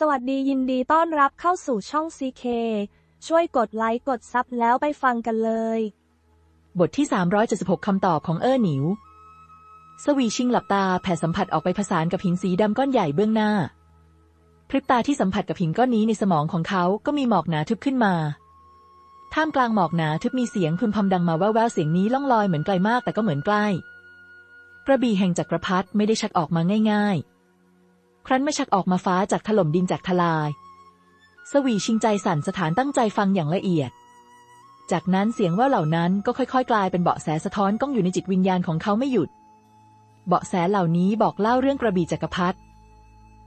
สวัสดียินดีต้อนรับเข้าสู่ช่อง CK ช่วยกดไลค์กดซับแล้วไปฟังกันเลย บทที่ 376คำตอบของเอ้อหนิว สวีชิงหลับตาแผ่สัมผัสออกไปผสานกับหินสีดำก้อนใหญ่เบื้องหน้า พริบตาที่สัมผัสกับหินก้อนนี้ในสมองของเขาก็มีหมอกหนาทึบขึ้นมา ท่ามกลางหมอกหนาทึบมีเสียงพึมพำดังมาแว่วๆเสียงนี้ล่องลอยเหมือนไกลมากแต่ก็เหมือนใกล้ กระบี่แห่งจักรพรรดิไม่ได้ชักออกมาง่ายๆ ครั้นไม่ชักออกมาฟ้าจากถล่มดินจากทลาย สวีชิงใจสั่นสถานตั้งใจฟังอย่างละเอียด จากนั้นเสียงแว่วเหล่านั้นก็ค่อยๆ กลายเป็นเบาะแสสะท้อนก้องอยู่ในจิตวิญญาณของเขาไม่หยุด เบาะแสเหล่านี้บอกเล่าเรื่องกระบี่จักรพรรดิ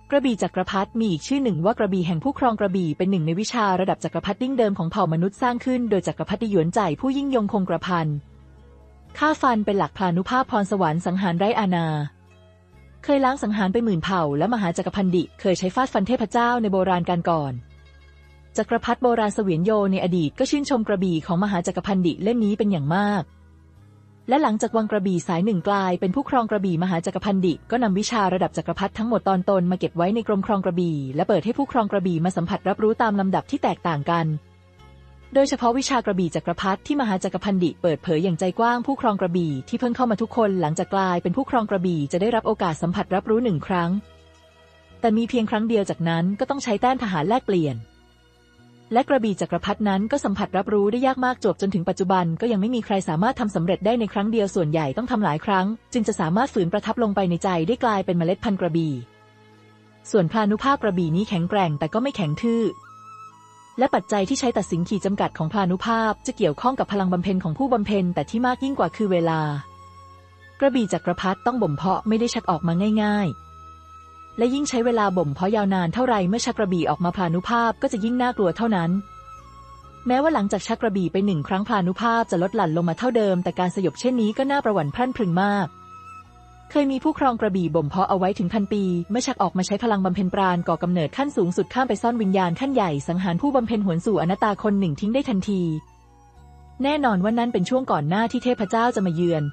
กระบี่จักรพรรดิมีอีกชื่อหนึ่งว่ากระบี่แห่งผู้ครองกระบี่เป็นหนึ่งในวิชาระดับจักรพรรดิ้งเดิมของเผ่ามนุษย์สร้างขึ้นโดยจักรพรรดิหยวนใจผู้ยิ่งยงคงกระพันฆ่าฟันเป็นหลักพลานุภาพพรสวรรค์สังหารไร้อาณา เคยล้างสังหารไปหมื่นเผ่าและมหาจักรพันดิ เคยใช้ฟาดฟันเทพเจ้าในโบราณการก่อน จักรพรรดิโบราณเสวียนโยในอดีตก็ชื่นชมกระบี่ของมหาจักรพันดิเล่มนี้เป็นอย่างมาก และหลังจากวังกระบี่สายหนึ่งกลายเป็นผู้ครองกระบี่มหาจักรพันดิก็นำวิชาระดับจักรพรรดิทั้งหมดตอนตนมาเก็บไว้ในกรมครองกระบี่และเปิดให้ผู้ครองกระบี่มาสัมผัสรับรู้ตามลำดับที่แตกต่างกัน โดยเฉพาะวิชากระบี่จักรพรรดิที่มหาจักรพันดิเปิดเผยอย่างใจกว้างผู้ครองกระบี่ที่เพิ่งเข้ามาทุกคนหลังจากกลายเป็นผู้ครองกระบี่จะได้รับโอกาสสัมผัสรับรู้หนึ่งครั้ง แต่มีเพียงครั้งเดียวจากนั้นก็ต้องใช้แต้มทหารแลกเปลี่ยน และกระบี่จักรพรรดินั้นก็สัมผัสรับรู้ได้ยากมากจวบจนถึงปัจจุบันก็ยังไม่มีใครสามารถทำสำเร็จได้ในครั้งเดียวส่วนใหญ่ต้องทำหลายครั้ง จึงจะสามารถฝืนประทับลงไปในใจได้กลายเป็นเมล็ดพันธุ์กระบี่ส่วนพลานุภาพกระบี่นี้แข็งแกร่งแต่ก็ไม่แข็งทื่อ และปัจจัยที่ใช้ตัดสินขีดจำกัดของพลานุภาพ จะเกี่ยวข้องกับพลังบำเพ็ญของผู้บำเพ็ญแต่ที่มากยิ่งกว่าคือเวลา กระบี่จักรพรรดิต้องบ่มเพาะไม่ได้ชักออกมาง่าย ๆ และยิ่งใช้เวลาบ่มเพาะยาวนานเท่าไรเมื่อชักกระบี่ออกมาพลานุภาพก็จะยิ่งน่ากลัวเท่านั้น แม้ว่าหลังจากชักกระบี่ไปหนึ่งครั้งพลานุภาพจะลดหลั่นลงมาเท่าเดิม แต่การสยบเช่นนี้ก็น่าประหวั่นพรั่นพรึงมาก เคยมีผู้ครองกระบี่บ่มเพาะเอาไว้ถึงพันปีเมื่อชักออกมาใช้พลังบำเพ็ญปราณก่อกำเนิดขั้นสูงสุดข้ามไปซ่อนวิญญาณขั้นใหญ่สังหารผู้บำเพ็ญหวนสู่อนัตตาคนหนึ่งทิ้งได้ทันที แน่นอนว่านั่นเป็นช่วงก่อนหน้าที่เทพเจ้าจะมาเยือน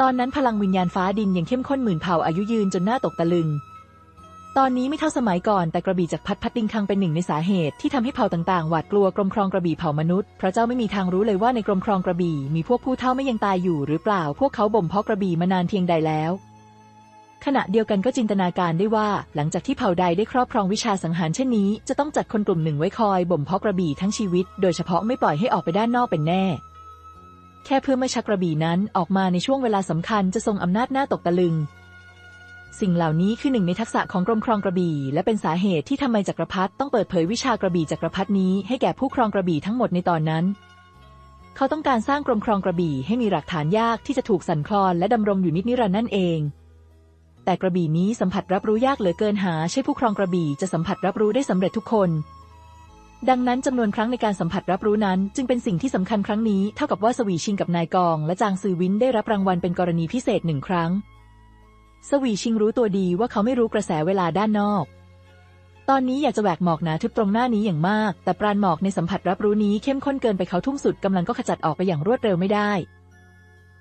ตอนนั้นพลังวิญญาณฟ้าดินยังเข้มข้นหมื่นเผ่าอายุยืนจนหน้าตกตะลึง ตอนนี้ไม่เท่าสมัยก่อนแต่กระบี่จากพัดพัดดิงคังเป็นหนึ่งในสาเหตุที่ทำให้เผ่าต่างๆ หวาดกลัวกรมครองกระบี่เผ่ามนุษย์เพราะเจ้าไม่มีทางรู้เลยว่าในกรมครองกระบี่มีพวกผู้เฒ่าไม่ยังตายอยู่หรือเปล่า พวกเขาบ่มเพาะกระบี่มานานเพียงใดแล้ว ขณะเดียวกันก็จินตนาการได้ว่า หลังจากที่เผ่าใดได้ครอบครองวิชาสังหารเช่นนี้ จะต้องจัดคนกลุ่มหนึ่งไว้คอยบ่มเพาะกระบี่ทั้งชีวิต โดยเฉพาะไม่ปล่อยให้ออกไปด้านนอกเป็นแน่แค่เพื่อไม่ชักกระบี่นั้นออกมาในช่วงเวลาสำคัญจะทรงอำนาจหน้าตกตะลึง สิ่งเหล่านี้คือหนึ่งในทักษะของกรมครองกระบี่ และเป็นสาเหตุที่ทำไมจักรพรรดิต้องเปิดเผยวิชากระบี่จักรพรรดินี้ให้แก่ผู้ครองกระบี่ทั้งหมดในตอนนั้น เขาต้องการสร้างกรมครองกระบี่ให้มีหลักฐานยากที่จะถูกสั่นคลอนและดำรงอยู่นิจนิรันดร์นั่นเอง แต่กระบี่นี้สัมผัสรับรู้ยากเหลือเกินหาใช่ผู้ครองกระบี่จะสัมผัสรับรู้ได้สำเร็จทุกคน ดังนั้นจำนวนครั้งในการสัมผัสรับรู้นั้น จึงเป็นสิ่งที่สำคัญครั้งนี้เท่ากับว่าสวีชิงกับนายกอง และจางซือวินได้รับรางวัลเป็นกรณีพิเศษหนึ่งครั้ง สวีชิงรู้ตัวดีว่าเขาไม่รู้กระแสเวลาด้านนอก ตอนนี้อยากจะแหวกหมอกหนาทึบตรงหน้านี้อย่างมาก แต่ปราณหมอกในสัมผัสรับรู้นี้เข้มข้นเกินไปเขาทุ่มสุดกำลังก็ขจัดออกไปอย่างรวดเร็วไม่ได้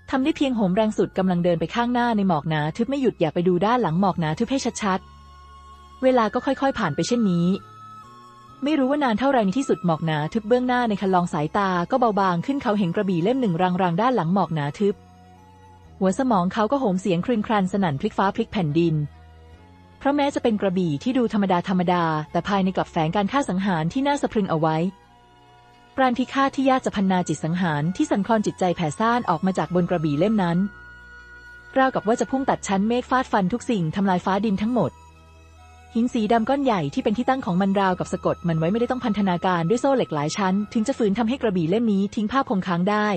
ทำได้เพียงโหมแรงสุดกำลังเดินไปข้างหน้าในหมอกหนาทึบไม่หยุดอย่าไปดูด้านหลังหมอกหนาทึบให้ชัดๆ เวลาก็ค่อยๆผ่านไปเช่นนี้ ไม่รู้ว่านานเท่าไรในที่สุดหมอกหนาทึบเบื้องหน้าในคันลองสายตาก็เบาบางขึ้นเขาเห็นกระบี่เล่มหนึ่งรางๆด้านหลังหมอกหนาทึบ หัวสมองเขาก็โหมเสียงครึนครันสนั่นพลิกฟ้าพลิกแผ่นดิน เพราะแม้จะเป็นกระบี่ที่ดูธรรมดาธรรมดา แต่ภายในกลับแฝงการฆ่าสังหารที่น่าสะพรึงเอาไว้ ปราณพิฆาตที่ยากจะพันนาจิตสังหารที่สั่นคลอนจิตใจแผ่ซ่านออกมาจากบนกระบี่เล่มนั้นราวกับว่าจะพุ่งตัดชั้นเมฆฟาดฟันทุกสิ่งทำลายฟ้าดินทั้งหมด หินสีดำก้อนใหญ่ที่เป็นที่ตั้งของมันราวกับสะกด มันไว้ไม่ได้ต้องพันธนาการด้วยโซ่เหล็กหลายชั้น ถึงจะฝืนทำให้กระบี่เล่มนี้ทิ้งภาพคงค้างได้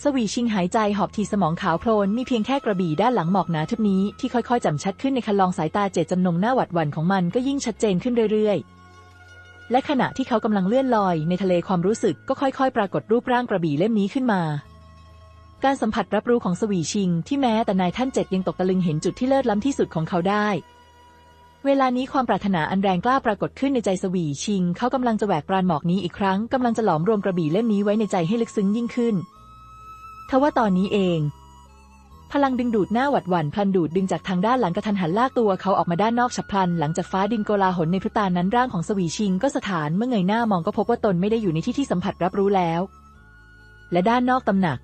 สวีชิงหายใจหอบทีสมองขาวโพลนมีเพียงแค่กระบี่ด้านหลังหมอกหนาทึบนี้ที่ค่อยๆจำชัดขึ้นในคันลองสายตาเจตจำนงหน้าหวัดหวั่นของมันก็ยิ่งชัดเจนขึ้นเรื่อยๆ และขณะที่เขากำลังเลื่อนลอยในทะเลความรู้สึกก็ค่อยๆ ปรากฏรูปร่างกระบี่เล่มนี้ขึ้นมา การสัมผัสรับรู้ของสวีชิง ที่แม้แต่นายท่านเจ็ดยังตกตะลึงเห็นจุดที่เลิศล้ำที่สุดของเขาได้ เวลานี้ความปรารถนาอันแรงกล้าปรากฏขึ้นในใจสวีชิง เขากำลังจะแหวกปราณหมอกนี้อีกครั้งกำลังจะหลอมรวมกระบี่เล่มนี้ไว้ในใจให้ลึกซึ้งยิ่งขึ้น ทว่าตอนนี้เอง พลังดึงดูดหน้าหวัดหวั่นพลันดูดดึงจากทางด้านหลังกระทันหันลากตัวเขาออกมาด้านนอกฉับพลัน หลังจากฟ้าดินโกลาหลในพริบตานั้นร่างของสวีชิงก็สถานเมื่อเงยหน้ามองก็พบว่าตนไม่ได้อยู่ในที่ที่สัมผัสรับรู้แล้ว และด้านนอกตำหนัก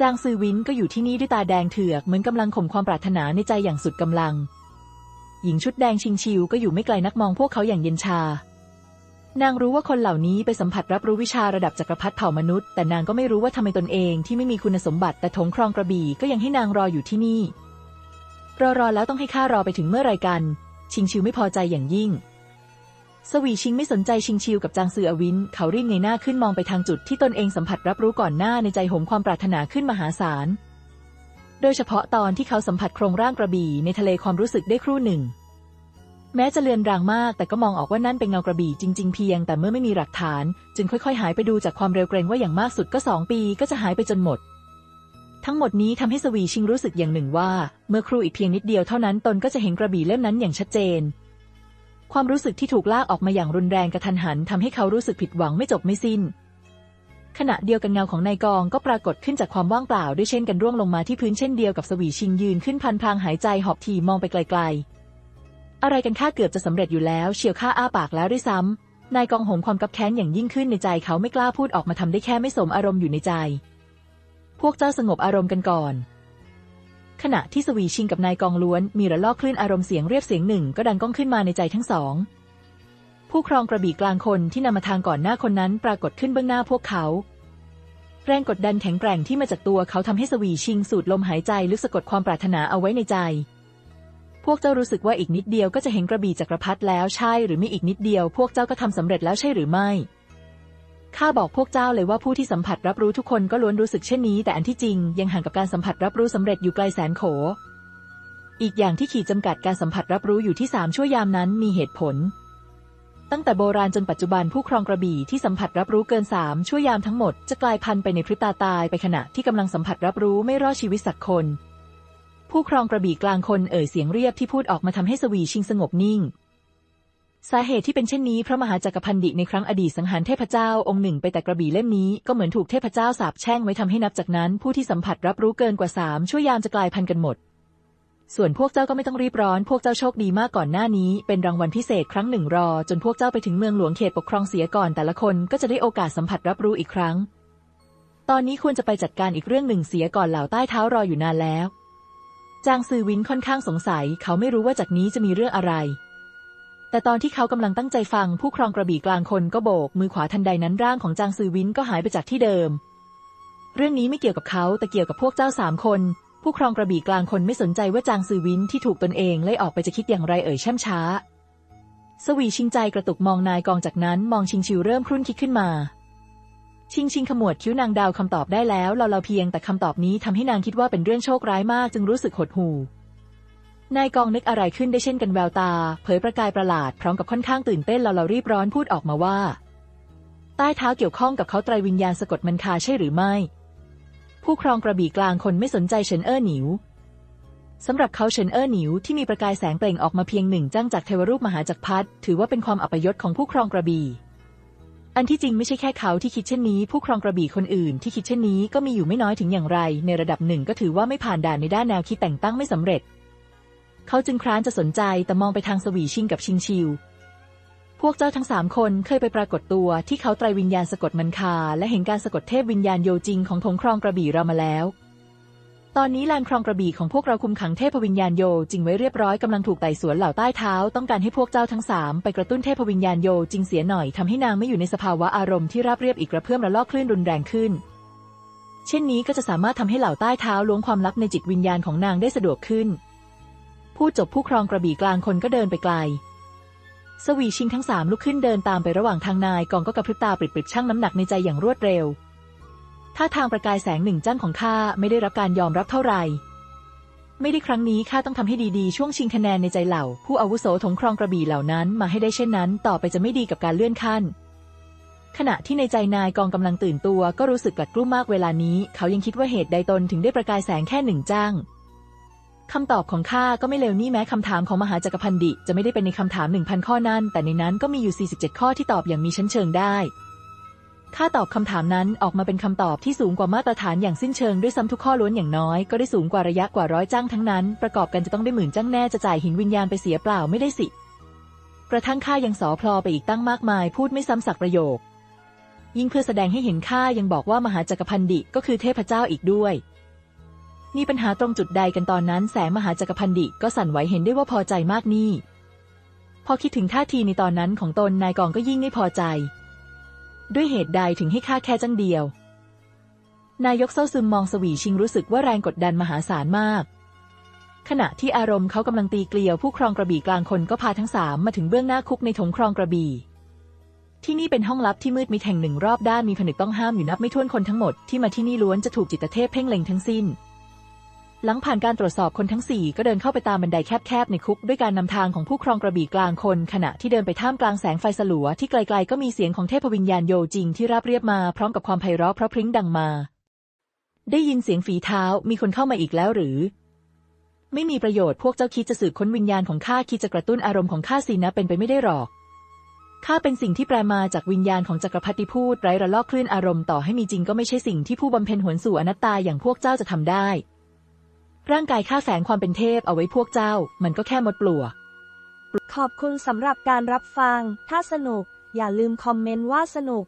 จางซือวินก็อยู่ที่นี่ด้วยตาแดงเถือกเหมือนกำลังข่มความปรารถนาในใจอย่างสุดกำลัง หญิงชุดแดงชิงชิวก็อยู่ไม่ไกลนักมองพวกเขาอย่างเย็นชา นางรู้ว่าคนเหล่านี้ไปสัมผัสรับรู้วิชาระดับจักรพรรดิเผ่ามนุษย์ แต่นางก็ไม่รู้ว่าทำไมตนเองที่ไม่มีคุณสมบัติแต่ถงครองกระบี่ก็ยังให้นางรออยู่ที่นี่ รอรอแล้วต้องให้ข้ารอไปถึงเมื่อไรกัน ชิงชิวไม่พอใจอย่างยิ่ง สวีชิงไม่สนใจชิงชิวกับจางซืออวิน เขารีบเงยหน้าขึ้นมองไปทางจุดที่ตนเองสัมผัสรับรู้ก่อนหน้าในใจหมความปรารถนาขึ้นมหาศาล โดยเฉพาะตอนที่เขาสัมผัสโครงร่างกระบี่ในทะเลความรู้สึกได้ครู่หนึ่ง แม้จะเลือนรางมาก แต่ก็มองออกว่านั่นเป็นเงากระบี่จริง ๆ เพียง แต่เมื่อไม่มีหลักฐาน จึงค่อย ๆ หายไปดูจากความเร็วเกรงว่าอย่างมากสุดก็สองปีก็จะหายไปจนหมด ทั้งหมดนี้ทำให้สวีชิงรู้สึกอย่างหนึ่งว่า เมื่อครูอีกเพียงนิดเดียวเท่านั้นตนก็จะเห็นกระบี่เล่มนั้นอย่างชัดเจน ความรู้สึกที่ถูกลากออกมาอย่างรุนแรงกระทันหันทำให้เขารู้สึกผิดหวังไม่จบไม่สิ้น ขณะเดียวกันเงาของนายกองก็ปรากฏขึ้นจากความว่างเปล่าด้วยเช่นกันร่วงลงมาที่พื้นเช่นเดียวกับสวีชิงยืนขึ้นพันพลางหายใจหอบทีมองไปไกลๆ อะไรกันข้าเกือบจะสำเร็จอยู่แล้ว เฉียวข้าอ้าปากแล้วด้วยซ้ำนายกองหมความกับแค้นอย่างยิ่งขึ้นในใจเขาไม่กล้าพูดออกมาทำได้แค่ไม่สมอารมณ์อยู่ในใจ พวกเจ้าสงบอารมณ์กันก่อน ขณะที่สวีชิงกับนายกองล้วน มีระลอกคลื่นอารมณ์เสียงเรียบเสียงหนึ่งก็ดังก้องขึ้นมาในใจทั้งสอง ผู้ครองกระบี่กลางคนที่นำมาทางก่อนหน้าคนนั้นปรากฏขึ้นเบื้องหน้าพวกเขาแรงกดดันแข็งแกร่งที่มาจากตัวเขาทำให้สวีชิงสูดลมหายใจลึกสะกดความปรารถนาเอาไว้ในใจ พวกเจ้ารู้สึกว่าอีกนิดเดียวก็จะเห็นกระบี่จักรพรรดิแล้วใช่หรือไม่อีกนิดเดียว พวกเจ้าก็ทำสำเร็จแล้วใช่หรือไม่ ข้าบอกพวกเจ้าเลยว่าผู้ที่สัมผัสรับรู้ทุกคนก็ล้วนรู้สึกเช่นนี้ แต่อันที่จริงยังห่างกับการสัมผัสรับรู้สำเร็จอยู่ไกลแสนโข อีกอย่างที่ขีดจำกัดการสัมผัสรับรู้อยู่ที่สามชั่วยามนั้นมีเหตุผล ตั้งแต่โบราณจนปัจจุบันผู้ครองกระบี่ที่สัมผัสรับรู้เกินสามชั่วยามทั้งหมดจะกลายพันธุ์ไปในพริบตาตายไปขณะที่กำลังสัมผัสรับรู้ไม่รอดชีวิตสักคน ผู้ครองกระบี่กลางคนเอ่ยเสียงเรียบที่พูดออกมาทำให้สวีชิงสงบนิ่ง สาเหตุที่เป็นเช่นนี้เพราะมหาจักรพันดิในครั้งอดีตสังหารเทพเจ้าองค์หนึ่งไปแต่กระบี่เล่มนี้ก็เหมือนถูกเทพเจ้าสาปแช่งไว้ทำให้นับจากนั้น ผู้ที่สัมผัสรับรู้เกินกว่าสามชั่วยามจะกลายพันธุ์กันหมดส่วนพวกเจ้าก็ไม่ต้องรีบร้อน พวกเจ้าโชคดีมากก่อนหน้านี้ เป็นรางวัลพิเศษครั้งหนึ่งรอ จนพวกเจ้าไปถึงเมืองหลวงเขตปกครองเสียก่อนแต่ละคนก็จะได้โอกาสสัมผัสรับรู้อีกครั้ง ตอนนี้ควรจะไปจัดการอีกเรื่องหนึ่งเสียก่อนเหล่าใต้เท้ารออยู่นานแล้ว จางซือวินค่อนข้างสงสัย เขาไม่รู้ว่าจากนี้จะมีเรื่องอะไร แต่ตอนที่เขากำลังตั้งใจฟังผู้ครองกระบี่กลางคนก็โบก มือขวาทันใดนั้นร่างของจางซือวินก็หายไปจากที่เดิม เรื่องนี้ไม่เกี่ยวกับเขาแต่เกี่ยวกับพวกเจ้าสามคน ผู้ครองกระบี่กลางคนไม่สนใจว่าจางซือวินที่ถูกตนเองไล่ออกไปจะคิดอย่างไรเอ่ยช่มช้า สวีชิงใจกระตุกมองนายกองจากนั้นมองชิงชิวเริ่มครุ่นคิดขึ้นมา ชิงชิงขมวดคิ้วนางดาวคำตอบได้แล้วเราเราเพียงแต่คำตอบนี้ทำให้นางคิดว่าเป็นเรื่องโชคร้ายมากจึงรู้สึกหดหู่นายกองนึกอะไรขึ้นได้เช่นกันแววตา เผยประกายประหลาดพร้อมกับค่อนข้างตื่นเต้นเราเรารีบร้อนพูดออกมาว่า ใต้เท้าเกี่ยวข้องกับเขาไตรวิญญาณสะกดมันคาใช่หรือไม่ ผู้ครองกระบี่กลางคนไม่สนใจเฉินเอ้อหนิวสำหรับเขาเฉินเอ้อหนิวที่มีประกายแสงเปล่งออกมาเพียงหนึ่งจ้างจากเทวรูปมหาจักรพรรดิถือว่าเป็นความอัปยศของผู้ครองกระบี่ อันที่จริงไม่ใช่แค่เขาที่คิดเช่นนี้ ผู้ครองกระบี่คนอื่นที่คิดเช่นนี้ก็มีอยู่ไม่น้อยถึงอย่างไร ในระดับหนึ่งก็ถือว่าไม่ผ่านด่านในด้านแนวคิดแต่งตั้งไม่สำเร็จ เขาจึงคร้านจะสนใจแต่มองไปทางสวีชิงกับชิงชิว พวกเจ้าทั้งสามคนเคยไปปรากฏตัวที่เขาไตรวิญญาณสะกดมันคา และเห็นการสะกดเทพวิญญาณโยจริงของธงครองกระบี่เรามาแล้ว ตอนนี้ลานครองกระบี่ของพวกเราคุมขังเทพวิญญาณโยจริงไว้เรียบร้อยกำลังถูกไต่สวนเหล่าใต้เท้าต้องการให้พวกเจ้าทั้งสามไปกระตุ้นเทพวิญญาณโยจริงเสียหน่อยทำให้นางไม่อยู่ในสภาวะอารมณ์ที่ราบเรียบอีกระเพื่อมระลอกคลื่นรุนแรงขึ้น เช่นนี้ก็จะสามารถทำให้เหล่าใต้เท้าล้วงความลับในจิตวิญญาณของนางได้สะดวกขึ้นพูดจบผู้ครองกระบี่กลางคนก็เดินไปไกล สวีชิงทั้งสามลุกขึ้นเดินตามไประหว่างทางนายกองก็กระพริบตาปริบๆชั่งน้ำหนักในใจอย่างรวดเร็ว ถ้าทางประกายแสงหนึ่งจ้างของข้าไม่ได้รับการยอมรับเท่าไหร่ ไม่ได้ครั้งนี้ข้าต้องทำให้ดีๆ ช่วงชิงคะแนนในใจเหล่า ผู้อาวุโสถงครองกระบี่เหล่านั้นมาให้ได้เช่นนั้น ต่อไปจะไม่ดีกับการเลื่อนขั้น ขณะที่ในใจนายกองกำลังตื่นตัวก็รู้สึกกลัดกลุ้มมากเวลานี้ เขายังคิดว่าเหตุใดตนถึงได้ประกายแสงแค่หนึ่งจ้างคำตอบของข้าก็ไม่เลวนี่แม้คำถามของมหาจักรพันดิจะไม่ได้เป็นในคำถามหนึ่งพันข้อนั้น แต่ในนั้นก็มีอยู่ 47 ข้อที่ตอบอย่างมีชั้นเชิงได้ ข้าตอบคำถามนั้นออกมาเป็นคำตอบที่สูงกว่ามาตรฐานอย่างสิ้นเชิงด้วยซ้ำทุกข้อล้วนอย่างน้อยก็ได้สูงกว่าระยะกว่าร้อยจ้างทั้งนั้น ประกอบกันจะต้องได้หมื่นจ้างแน่จะจ่ายหินวิญญาณไปเสียเปล่าไม่ได้สิ กระทั่งข้ายังสอพลอไปอีกตั้งมากมาย พูดไม่ซ้ำสักประโยค ยิ่งเพื่อแสดงให้เห็นข้ายังบอกว่ามหาจักรพันดิก็คือเทพเจ้าอีกด้วยมีปัญหาตรงจุดใดกันตอนนั้นแสงมหาจักรพันดิก็สั่นไหวเห็นได้ว่าพอใจมากนี่ พอคิดถึงท่าทีในตอนนั้นของตนนายกองก็ยิ่งไม่พอใจ ด้วยเหตุใดถึงให้ค่าแค่จังเดียว นายกเศร้าซึมมองสวีชิงรู้สึกว่าแรงกดดันมหาศาลมาก ขณะที่อารมณ์เขากำลังตีเกลียวผู้ครองกระบี่กลางคนก็พาทั้งสามมาถึงเบื้องหน้าคุกในถงครองกระบี่ที่นี่เป็นห้องลับที่มืดมิดแห่งหนึ่งรอบด้านมีผนึกต้องห้ามอยู่นับไม่ถ้วนคนทั้งหมดที่มาที่นี่ล้วนจะถูกจิตเทพเพ่งเล็งทั้งสิ้น หลังผ่านการตรวจสอบคนทั้งสี่ก็เดินเข้าไปตามบันไดแคบๆในคุกด้วยการนำทางของผู้ครองกระบี่กลางคน ขณะที่เดินไปท่ามกลางแสงไฟสลัวที่ไกลๆก็มีเสียงของเทพวิญญาณโยจริงที่ราบเรียบมาพร้อมกับความไพเราะเพราะพริ้งดังมา ได้ยินเสียงฝีเท้ามีคนเข้ามาอีกแล้วหรือ ไม่มีประโยชน์พวกเจ้าคิดจะสืบค้นวิญญาณของข้าคิดจะกระตุ้นอารมณ์ของข้าสินะเป็นไปไม่ได้หรอกข้าเป็นสิ่งที่แปลมาจากวิญญาณของจักรพรรดิพูดไร้ระลอกคลื่นอารมณ์ต่อให้มีจริงก็ไม่ใช่สิ่งที่ผู้บำเพ็ญหวนสู่อนัตตาอย่างพวกเจ้าจะทำได้ ร่างกายข้าแสงความเป็นเทพเอาไว้พวกเจ้า มันก็แค่มดปลวก ขอบคุณสำหรับการรับฟัง ถ้าสนุก อย่าลืมคอมเมนต์ว่าสนุก